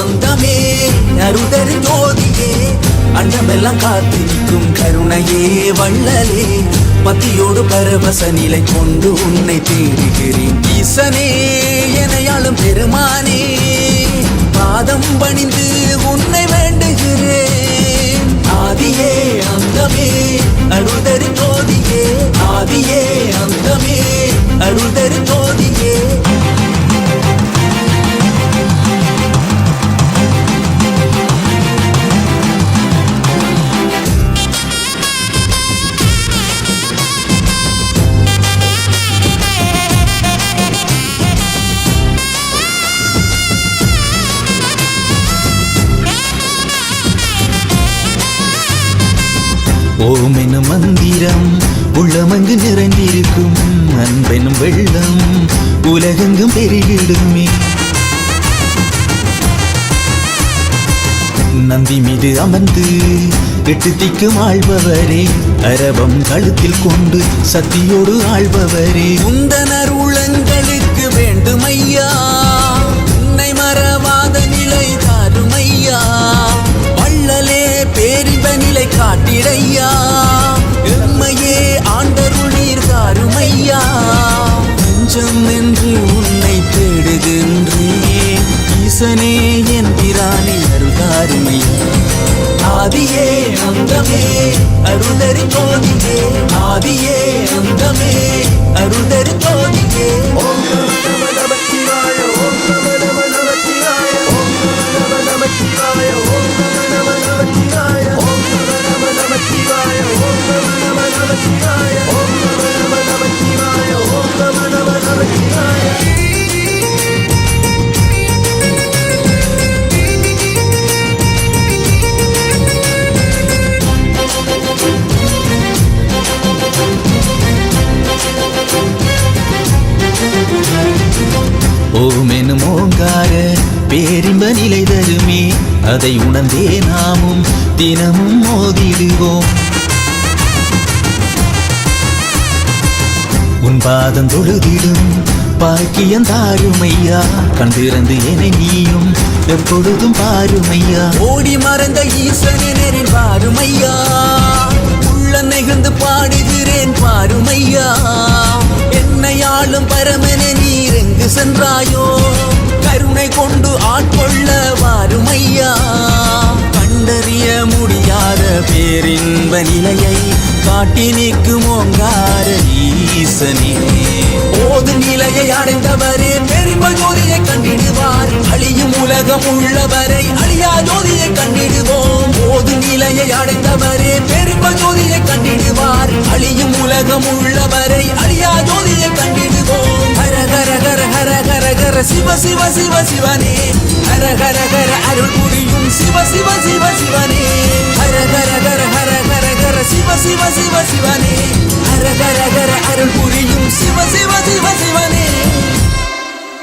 அந்தமே அருதரு ஜோதியே அண்ணமெல்லாம் காத்திருக்கும் கருணையே வள்ளலே மத்தியோடு பரவச நிலை கொண்டு உன்னை தேடுகிறேன். ஈசனே எனையாளும் பெருமானே பாதம் பணிந்து உன்னை வேண்டுகிறேன். ஆதியே அந்தமே அருதரு ஜோதியே ஆதியே அந்தமே அருதரு ஜோதி ஓம் எனும் மந்திரம் உள்ளமங்கு நிறைந்திருக்கும் அன்பெனும் வெள்ளம் உலகெங்கும் பெருகிடுமே. நந்தி மீது அமர்ந்து எட்டு திக்கும் ஆழ்பவரே அரவம் கழுத்தில் கொண்டு சக்தியோடு ஆழ்பவரே. உந்தனர் உளங்களுக்கு வேண்டுமையா? உன்னை ஈசனே என்கிறானே பிராணி அருள்தாருமையா ஆதியே அந்தமே அருளறி போதியே ஆதியே ஓமெனும் ஓங்கார பேரின்ப நிலை தருமே அதை உணர்ந்தே நாமும் தினமும் மோதிடுவோம். உன் பாதம் தொழுதிடும் பாக்கியம் தாருமையா. கண்டிருந்து என நீயும் எப்பொழுதும் பாருமையா. ஓடி மறந்த ஈசனினரின் பாருமையா சென்றாயோ கருணை கொண்டு ஆட்கொள்ள வாருமையா? கண்டறிய முடியாத பேரின்ப நிலையை காட்டி நிற்கும் ஓங்கார ஈசனே. போது நிலையை அடைந்தவரே பெரும்ப கண்டிடுவார். அழியும் உலகம் உள்ளவரை சிவ சிவ சிவ சிவனே. ஹர ஹர ஹர அருள் புரியும் சிவ சிவ சிவ சிவனே. ஹர ஹர ஹர ஹர ஹர ஹர சிவ சிவ சிவ சிவனே. ஹர ஹர ஹர அருள் புரியும் சிவ சிவ சிவ சிவ